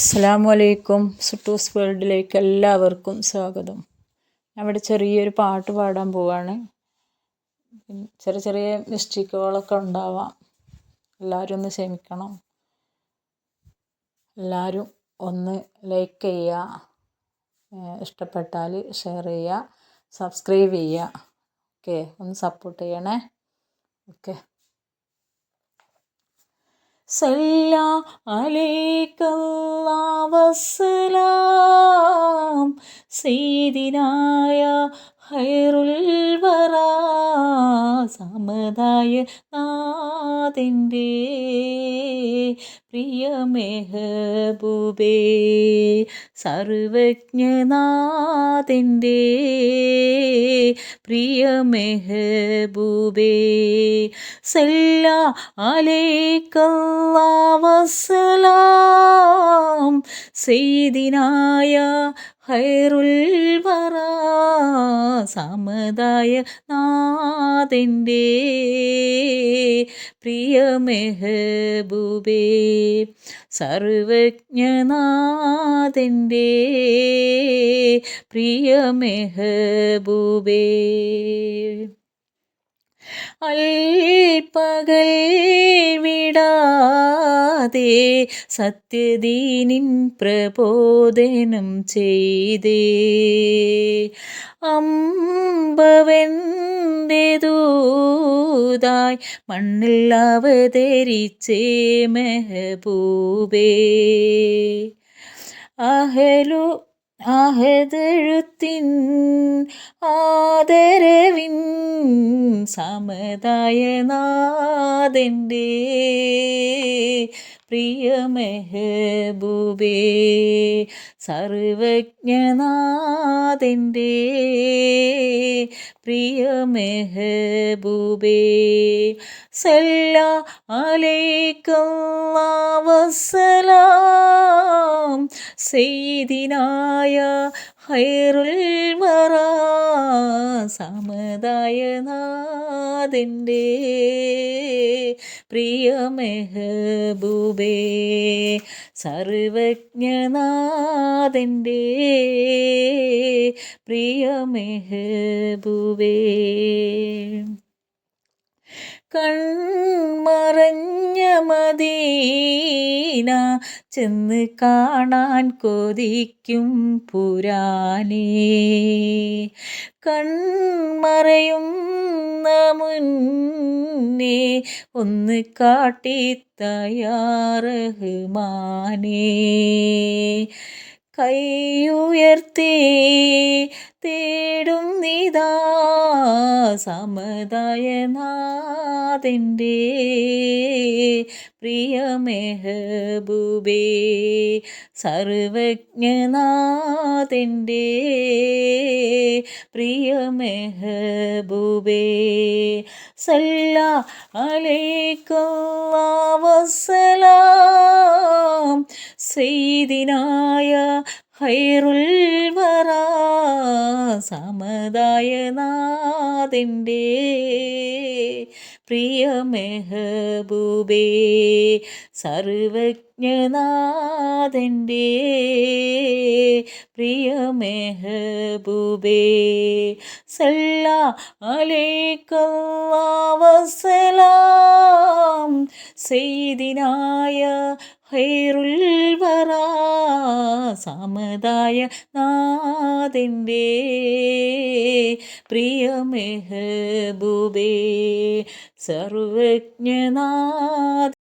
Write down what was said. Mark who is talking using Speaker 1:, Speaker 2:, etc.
Speaker 1: അസ്സാം വലൈക്കും സുട്ടൂസ് വേൾഡിലേക്ക് എല്ലാവർക്കും സ്വാഗതം. അവിടെ ചെറിയൊരു പാട്ട് പാടാൻ പോവാണ്. ചെറിയ ചെറിയ മിസ്റ്റേക്കുകളൊക്കെ ഉണ്ടാവാം. എല്ലാവരും ഒന്ന് ക്ഷമിക്കണം. എല്ലാവരും ഒന്ന് ലൈക്ക് ചെയ്യുക. ഇഷ്ടപ്പെട്ടാൽ ഷെയർ ചെയ്യുക. സബ്സ്ക്രൈബ് ചെയ്യുക. ഓക്കെ ഒന്ന് സപ്പോർട്ട് ചെയ്യണേ. ഓക്കെ സല്ലാ അലൈക്കല്ലാവസ്സലാം സെയ്തിനായ ഹൈറുൽ വറ സമതായ നാഥന്റെ പ്രിയ മെഹബൂബേ സർവജ്ഞനാഥന്റെ പ്രിയ മെഹബൂബേ സല്ല അലേക്കല്ലാവസലാം സെയ്തിനായ ഹൈറുൽ വറ സമതായ നാഥന്റെ പ്രിയ മെഹബൂബേ സർവജ്ഞനാഥന്റെ പ്രിയ മെഹബൂബേ. അൽപകൽ വിടാതെ സത്യദീനിൻ പ്രബോധനം ചെയ്തേ. അമ്പവന്റെ ദൂതായി മണ്ണിൽ അവതരിച്ചേ മെഹബൂബേ. അഹലു ആഹതെഴുത്തിൻ ആദരവിൻ സമതായനാഥന്റെ പ്രിയ മെഹബൂബേ സർവജ്ഞനാഥന്റെ പ്രിയ സല്ല അലൈക്കല്ലാവസ്സലാം സെയ്ദിനായ ഹൈറുൽ സമുദായ സമതായനാഥന്റെ പ്രിയ മെഹബൂബേ സർവജ്ഞനാഥന്റെ പ്രിയ മെഹബൂബേ. കൺമറഞ്ഞ മദീന ചെന്ന് കാണാൻ കൊതിക്കും പുരാനേ കൺമറയുന്ന മുന്നേ ഒന്ന് കാട്ടി തയ്യാറഹ്മാനേ കൈയുയർത്തി തേടും നിതാ സമതായനാഥന്റെ പ്രിയ മെഹബൂബേ സർവജ്ഞനാഥന്റെ പ്രിയ മെഹബൂബേ സല്ല അലൈക്കല്ലാവസ്സലാം സെയ്ദിനായ ഹൈറുൽ സമതായനാഥന്റെ പ്രിയ മെഹബൂബേ സർവജ്ഞനാഥന്റെ പ്രിയ മെഹബൂബേ സല്ല അലൈക്കല്ലാവസ്സലാം സെയ്തിനായ ഹൈറുൽ വറ സമതായ നാഥന്റെ പ്രിയ മെഹബൂബേ സർവജ്ഞനാഥ